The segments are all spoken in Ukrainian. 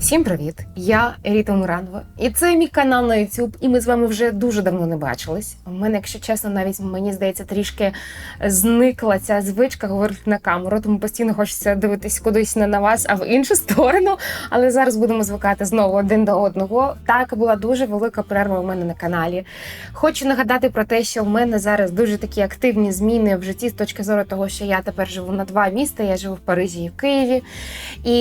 Всім привіт! Я Ріта Муранова, і це мій канал на YouTube, і ми з вами вже дуже давно не бачились. У мене, якщо чесно, навіть мені здається, трішки зникла ця звичка говорити на камеру, тому постійно хочеться дивитись кудись не на вас, а в іншу сторону. Але зараз будемо звикати знову один до одного. Так була дуже велика перерва у мене на каналі. Хочу нагадати про те, що в мене зараз дуже такі активні зміни в житті з точки зору того, що я тепер живу на два міста. Я живу в Парижі і в Києві. І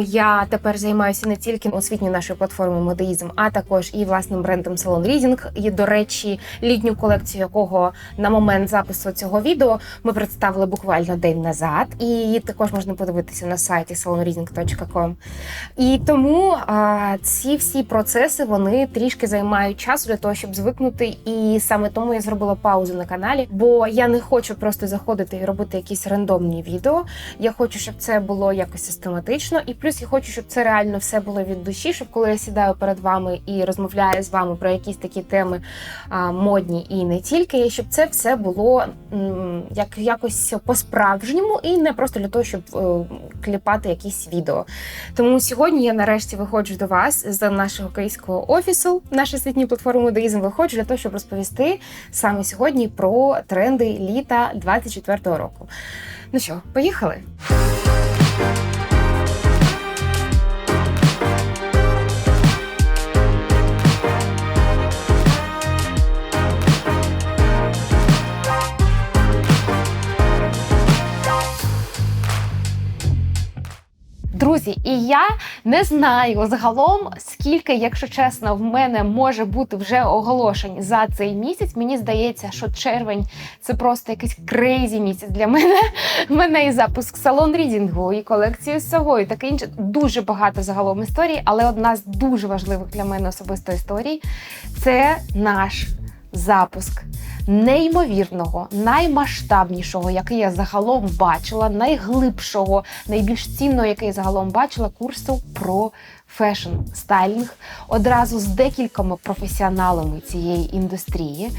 я тепер займаюся не тільки освітньою нашою платформою Модеїзм, а також і власним брендом Salon Reading. І, до речі, літню колекцію, якого на момент запису цього відео ми представили буквально день назад. І її також можна подивитися на сайті salonreading.com. І тому а, ці всі процеси вони трішки займають часу для того, щоб звикнути. І саме тому я зробила паузу на каналі, бо я не хочу просто заходити і робити якісь рандомні відео. Я хочу, щоб це було якось систематично, і плюс я хочу, щоб це реально все було від душі. Щоб коли я сідаю перед вами і розмовляю з вами про якісь такі теми модні і не тільки, щоб це все було як якось по-справжньому і не просто для того, щоб е, кліпати якісь відео. Тому сьогодні я нарешті виходжу до вас з нашого київського офісу, наша світня платформа Модеїзм виходжу для того, щоб розповісти саме сьогодні про тренди літа 24-го року. Ну що, поїхали? Друзі, і я не знаю загалом, скільки, якщо чесно, в мене може бути вже оголошень за цей місяць. Мені здається, що червень це просто якийсь крейзі місяць для мене. У мене і запуск салон рідінгу, і колекцію з собою, таке інше. Дуже багато загалом історій, але одна з дуже важливих для мене особисто історій це наш запуск неймовірного, наймасштабнішого, який я загалом бачила, найглибшого, найбільш цінного, який я загалом бачила, курсу про фешн стайлінг одразу з декількома професіоналами цієї індустрії.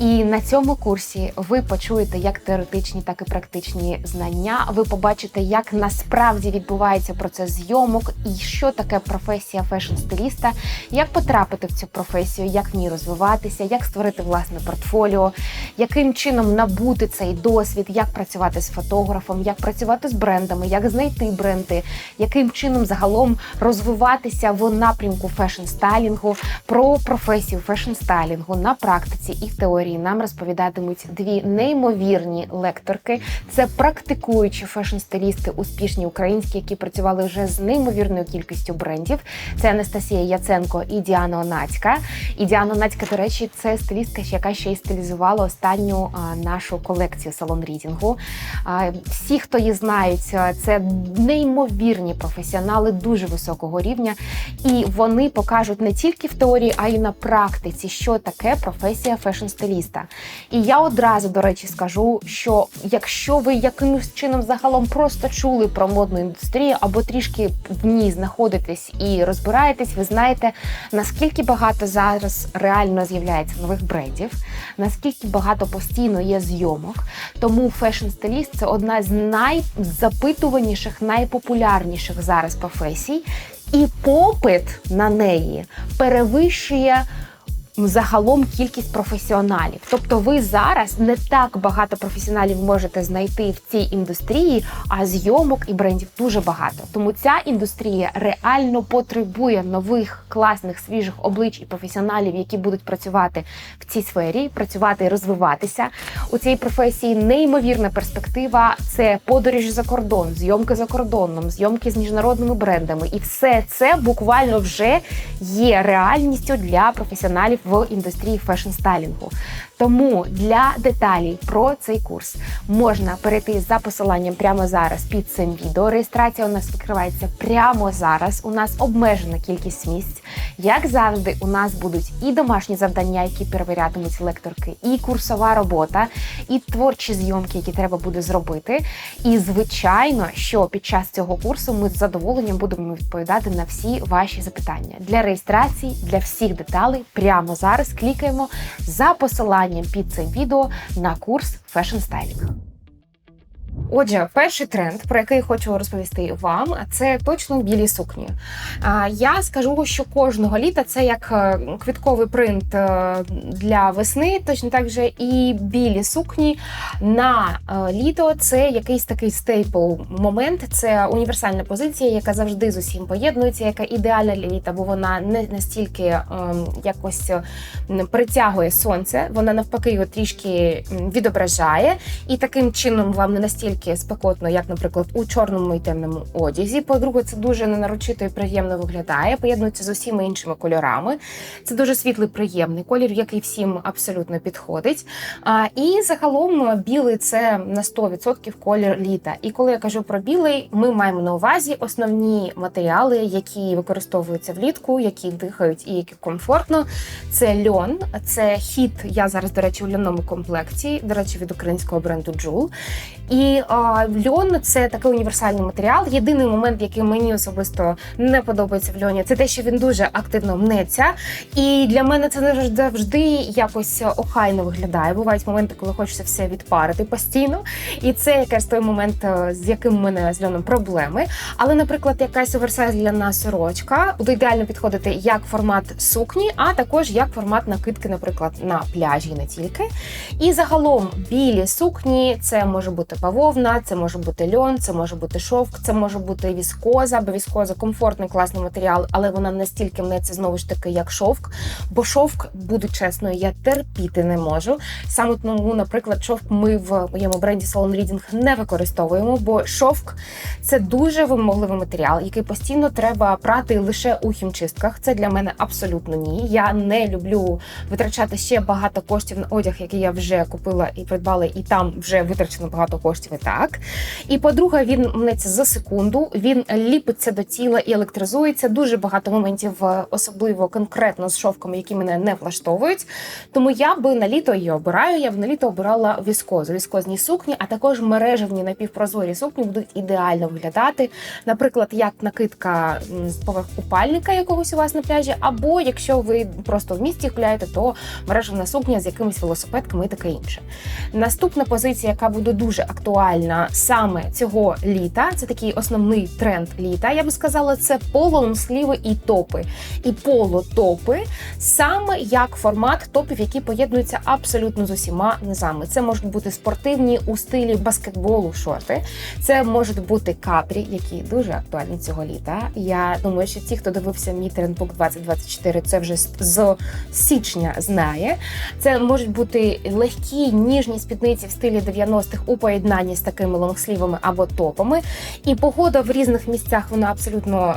І на цьому курсі ви почуєте як теоретичні, так і практичні знання. Ви побачите, як насправді відбувається процес зйомок і що таке професія фешн-стиліста, як потрапити в цю професію, як в ній розвиватися, як створити власне портфоліо, яким чином набути цей досвід, як працювати з фотографом, як працювати з брендами, як знайти бренди, яким чином загалом розвивати в напрямку фешн-стайлінгу, про професію фешн-стайлінгу на практиці і в теорії нам розповідатимуть дві неймовірні лекторки. Це практикуючі фешн-стилісти, успішні українські, які працювали вже з неймовірною кількістю брендів. Це Анастасія Яценко і Діана Онацька. І Діана Онацька, до речі, це стилістка, яка ще й стилізувала останню нашу колекцію салон рідінгу. Всі, хто її знають, це неймовірні професіонали дуже високого рівня. І вони покажуть не тільки в теорії, а й на практиці, що таке професія фешн-стиліста. І я одразу, до речі, скажу, що якщо ви якимось чином загалом просто чули про модну індустрію або трішки в ній знаходитесь і розбираєтесь, ви знаєте, наскільки багато зараз реально з'являється нових брендів, наскільки багато постійно є зйомок. Тому фешн-стиліст це одна з найзапитуваніших, найпопулярніших зараз професій. І попит на неї перевищує загалом кількість професіоналів. Тобто, ви зараз не так багато професіоналів можете знайти в цій індустрії, а зйомок і брендів дуже багато. Тому ця індустрія реально потребує нових класних свіжих облич і професіоналів, які будуть працювати в цій сфері, працювати і розвиватися. У цій професії неймовірна перспектива це подорожі за кордон, зйомки за кордоном, зйомки з міжнародними брендами. І все це буквально вже є реальністю для професіоналів в індустрії фешн-стайлінгу. Тому для деталей про цей курс можна перейти за посиланням прямо зараз під цим відео. Реєстрація у нас відкривається прямо зараз. У нас обмежена кількість місць. Як завжди, у нас будуть і домашні завдання, які перевірятимуть лекторки, і курсова робота, і творчі зйомки, які треба буде зробити. І звичайно, що під час цього курсу ми з задоволенням будемо відповідати на всі ваші запитання для реєстрації, для всіх деталей. Прямо зараз клікаємо за посиланням під цим відео на курс Fashion Styling. Отже, перший тренд, про який хочу розповісти вам, це точно білі сукні. Я скажу, що кожного літа це як е, квітковий принт е, для весни, точно так же і білі сукні на е, літо. Це якийсь такий стейпл момент. Це універсальна позиція, яка завжди з усім поєднується, яка ідеальна для літа, бо вона не настільки ем, якось притягує сонце, вона навпаки його трішки відображає, і таким чином вам не настільки спекотно, як, наприклад, у чорному і темному одязі. По-друге, це дуже ненарочито і приємно виглядає, поєднується з усіма іншими кольорами. Це дуже світлий, приємний колір, який всім абсолютно підходить. А, І загалом білий це на 100% колір літа. І коли я кажу про білий, ми маємо на увазі основні матеріали, які використовуються влітку, які дихають і які комфортно. Це льон, це хіт. Я зараз, до речі, у льонному комплекті, до речі, від українського бренду Джул. І льон це такий універсальний матеріал. Єдиний момент, який мені особисто не подобається в льоні, це те, що він дуже активно мнеться. І для мене це не завжди якось охайно виглядає. Бувають моменти, коли хочеться все відпарити постійно. І це якраз той момент, е, з яким у мене з льоном проблеми. Але, наприклад, якась оверсайз для сорочка буде ідеально підходити як формат сукні, а також як формат накидки, наприклад, на пляжі, не тільки. І загалом білі сукні це може бути бавовна, це може бути льон, це може бути шовк, це може бути віскоза, бо віскоза комфортний класний матеріал, але вона настільки мнеться знову ж таки, як шовк. Бо шовк, буду чесною, я терпіти не можу. Саме тому, наприклад, шовк ми в моєму бренді Salon Reading не використовуємо, бо шовк це дуже вимогливий матеріал, який постійно треба прати лише у хімчистках. Це для мене абсолютно ні. Я не люблю витрачати ще багато коштів на одяг, який я вже купила і придбала, і там вже витрачено багато коштів. і Так і по-друге, він мнеться за секунду. Він ліпиться до тіла і електризується. Дуже багато моментів, е, особливо конкретно з шовками, які мене не влаштовують. Тому я би на літо її обираю. Я б на літо обирала віскозу, віскозні сукні, а також мережевні напівпрозорі сукні будуть ідеально виглядати. Наприклад, як накидка з поверх купальника якогось у вас на пляжі, або якщо ви просто в місті гуляєте, то мережевна сукня з якимись велосипедками і таке інше. Наступна позиція, яка буде дуже актуальна саме цього літа, це такий основний тренд літа. Я би сказала, це полонсливи і топи. І полотопи саме як формат топів, які поєднуються абсолютно з усіма низами. Це можуть бути спортивні у стилі баскетболу шорти. Це можуть бути капрі, які дуже актуальні цього літа. Я думаю, що ті, хто дивився мій трендбук 2024, це вже з січня знає. Це можуть бути легкі ніжні спідниці в стилі 90-х у поєднанні з такими лонгслівами або топами. І погода в різних місцях вона абсолютно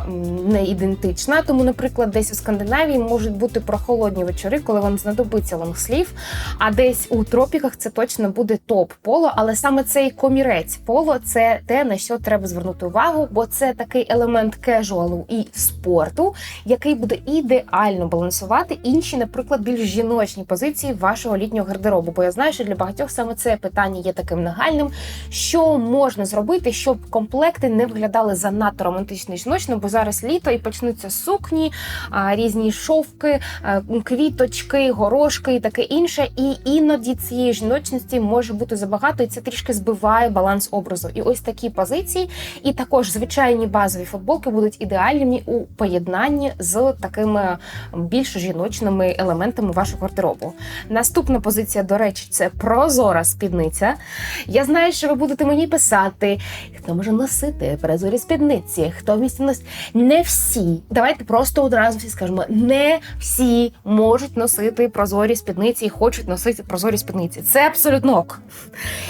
не ідентична. Тому, наприклад, десь у Скандинавії можуть бути прохолодні вечори, коли вам знадобиться лонгслів. А десь у тропіках це точно буде топ поло. Але саме цей комірець поло це те, на що треба звернути увагу, бо це такий елемент кежуалу і спорту, який буде ідеально балансувати інші, наприклад, більш жіночні позиції вашого літнього гардеробу. Бо я знаю, що для багатьох саме це питання є таким нагальним. Що можна зробити, щоб комплекти не виглядали занадто романтично і жіночно, бо зараз літо і почнуться сукні, різні шовки, квіточки, горошки і таке інше. І іноді цієї жіночності може бути забагато, і це трішки збиває баланс образу. І ось такі позиції, і також звичайні базові футболки будуть ідеальними у поєднанні з такими більш жіночними елементами вашого гардеробу. Наступна позиція, до речі, це прозора спідниця. Я знаю, що ви будете мені писати, хто може носити прозорі спідниці, хто в місті носить. Не всі. Давайте просто одразу всі скажемо: не всі можуть носити прозорі спідниці і хочуть носити прозорі спідниці. Це абсолютно ок.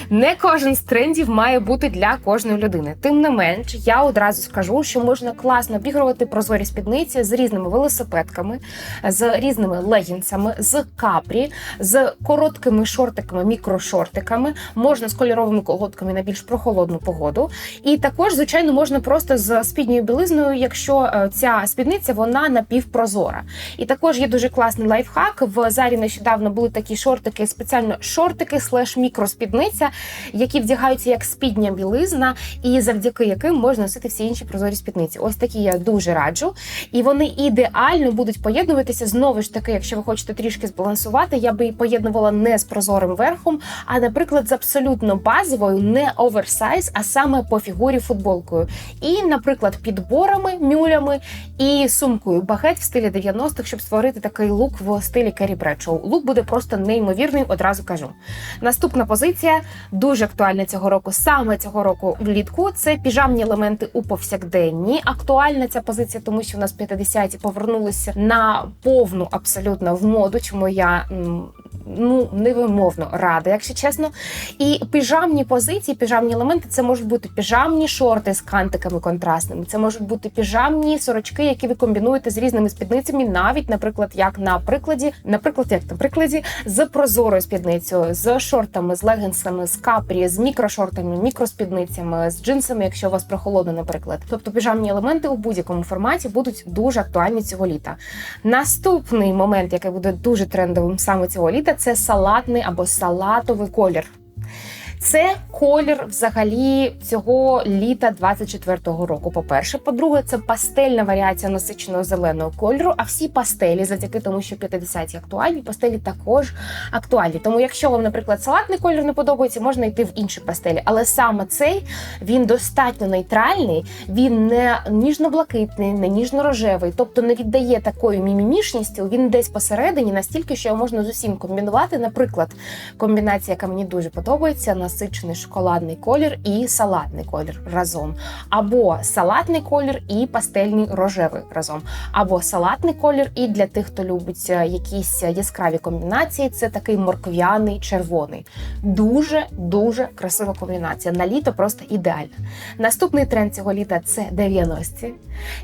Не кожен з трендів має бути для кожної людини. Тим не менш, я одразу скажу, що можна класно обігрувати прозорі спідниці з різними велосипедками, з різними легінсами, з капрі, з короткими шортиками, мікрошортиками, можна з кольоровими колготками на більш прохолодну погоду. І також, звичайно, можна просто з спідньою білизною, якщо е, ця спідниця вона напівпрозора. І також є дуже класний лайфхак. В зарі нещодавно були такі шортики, спеціально шортики слеш мікроспідниця, які вдягаються як спідня білизна, і завдяки яким можна носити всі інші прозорі спідниці. Ось такі я дуже раджу. І вони ідеально будуть поєднуватися знову ж таки, якщо ви хочете трішки збалансувати, я би поєднувала не з прозорим верхом, а, наприклад, з абсолютно базовою не оверсайз, а саме по фігурі футболкою. І, наприклад, підборами, мюлями і сумкою багет в стилі 90-х, щоб створити такий лук в стилі Керрі Бредшоу. Лук буде просто неймовірний, одразу кажу. Наступна позиція дуже актуальна цього року. Саме цього року влітку це піжамні елементи у повсякденні. Актуальна ця позиція, тому що у нас 50-ті повернулися на повну абсолютно в моду. Чому я ну невимовно рада, якщо чесно. І піжамні позиції, піжамні елементи це можуть бути піжамні шорти з кантиками контрастними. Це можуть бути піжамні сорочки, які ви комбінуєте з різними спідницями, навіть, наприклад, як на прикладі, наприклад, як на прикладі з прозорою спідницею, з шортами, з легінсами, з капрі, з мікрошортами, мікроспідницями, з джинсами, якщо у вас прохолодно, наприклад. Тобто піжамні елементи у будь-якому форматі будуть дуже актуальні цього літа. Наступний момент, який буде дуже трендовим саме цього літа, це салатний або салатовий колір. Це колір взагалі цього літа 24-го року. По-перше, по-друге, це пастельна варіація насиченого зеленого кольору. А всі пастелі, завдяки тому, що 50-ті актуальні, пастелі також актуальні. Тому, якщо вам, наприклад, салатний колір не подобається, можна йти в інші пастелі. Але саме цей він достатньо нейтральний, він не ніжно-блакитний, не ніжно-рожевий, тобто не віддає такої мімімішністю. Він десь посередині, настільки, що його можна з усім комбінувати. Наприклад, комбінація, яка мені дуже подобається, насичений шоколадний колір і салатний колір разом, або салатний колір і пастельний рожевий разом, або салатний колір, і для тих, хто любить е, якісь яскраві комбінації, це такий морквяний червоний. Дуже дуже красива комбінація. На літо просто ідеальна. Наступний тренд цього літа це 90-ті.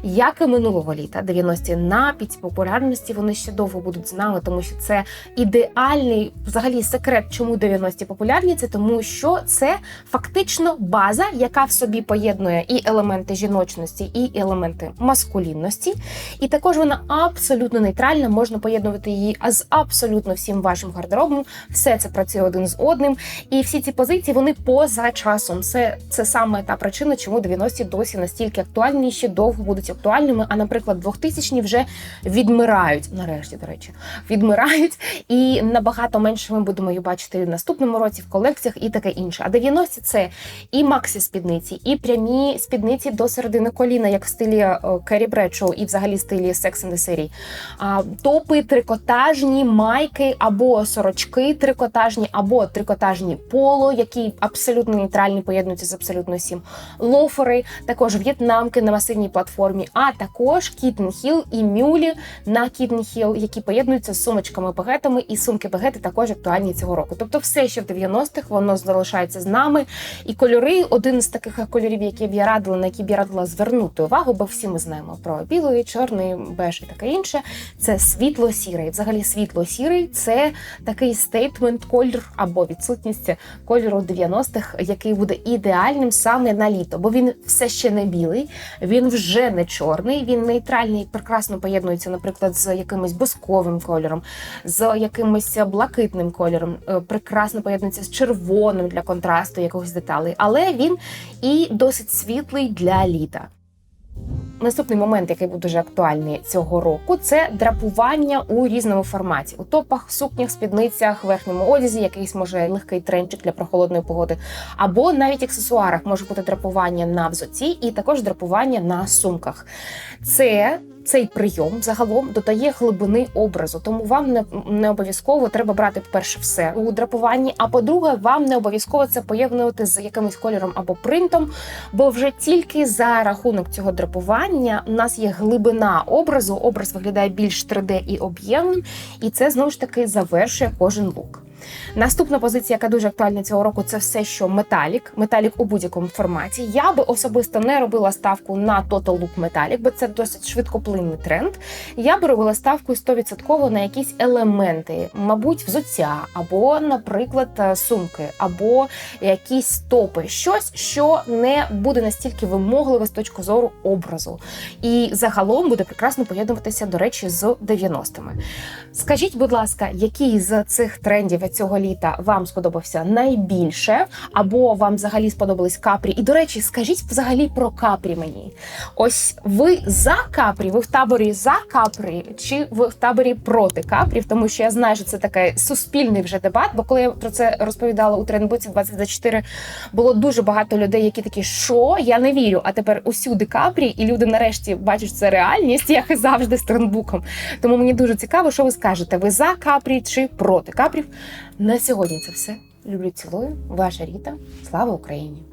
Як і минулого літа, 90-ті на популярності вони ще довго будуть з нами, тому що це ідеальний взагалі секрет, чому 90-ті популярні. Це тому, що це фактично база, яка в собі поєднує і елементи жіночності, і елементи маскулінності. І також вона абсолютно нейтральна, можна поєднувати її з абсолютно всім вашим гардеробом. Все це працює один з одним. І всі ці позиції вони поза часом. Це, це саме та причина, чому 90-ті досі настільки актуальні, і ще довго будуть актуальними. А, наприклад, 2000-ні вже відмирають. Нарешті, до речі, відмирають, і набагато менше ми будемо їх бачити в наступному році в колекціях і таке інше. А 90-ті це і максі спідниці, і прямі спідниці до середини коліна, як в стилі Керрі Бредшоу і взагалі стилі Sex and the City. А, Топи, трикотажні, майки або сорочки трикотажні, або трикотажні поло, які абсолютно нейтральні, поєднуються з абсолютно всім. Лофери, також в'єтнамки на масивній платформі, а також Кітн Хіл і мюлі на Кітн Хіл, які поєднуються з сумочками багетами, і сумки багети також актуальні цього року. Тобто, все, що в 90-х, воно залишається з нами. І кольори один з таких кольорів, які б я радила, на які б я радила звернути увагу, бо всі ми знаємо про білий, чорний, беж і таке інше. Це світло-сірий. Взагалі, світло-сірий це такий стейтмент колір або відсутність кольору 90-х, який буде ідеальним саме на літо, бо він все ще не білий, він вже не чорний, він нейтральний, прекрасно поєднується, наприклад, з якимось бусковим кольором, з якимось блакитним кольором, е, прекрасно поєднується з червоним для контрасту якогось деталей, але він і досить світлий для літа. Наступний момент, який був дуже актуальний цього року, це драпування у різному форматі: у топах, сукнях, спідницях, верхньому одязі, якийсь може легкий тренчик для прохолодної погоди, або навіть аксесуарах може бути драпування на взуті, і також драпування на сумках. Це цей прийом загалом додає глибини образу, тому вам не, не обов'язково треба брати перше все у драпуванні. А по-друге, вам не обов'язково це поєднувати з якимось кольором або принтом, бо вже тільки за рахунок цього драпування у нас є глибина образу. Образ виглядає більш 3D і об'ємним, і це знову ж таки завершує кожен лук. Наступна позиція, яка дуже актуальна цього року, це все, що металік, металік у будь-якому форматі. Я би особисто не робила ставку на Total Look металік, бо це досить швидкоплинний тренд. Я би робила ставку 100% на якісь елементи, мабуть, взуття, або, наприклад, сумки, або якісь топи, щось, що не буде настільки вимогливе з точки зору образу. І загалом буде прекрасно поєднуватися, до речі, з 90-ми. Скажіть, будь ласка, який з цих трендів цього літа вам сподобався найбільше, або вам взагалі сподобались капрі. І до речі, скажіть взагалі про капрі мені. Ось ви за капрі, ви в таборі за капрі, чи ви в таборі проти капрів? Тому що я знаю, що це такий суспільний вже дебат. Бо коли я про це розповідала у тренбуці 2024, було дуже багато людей, які такі, що я не вірю. А тепер усюди капрі, і люди нарешті бачать, це реальність, як і завжди з тренбуком. Тому мені дуже цікаво, що ви скажете: ви за капрі чи проти капрів? На сьогодні це все. Люблю, цілую. Ваша Ріта. Слава Україні!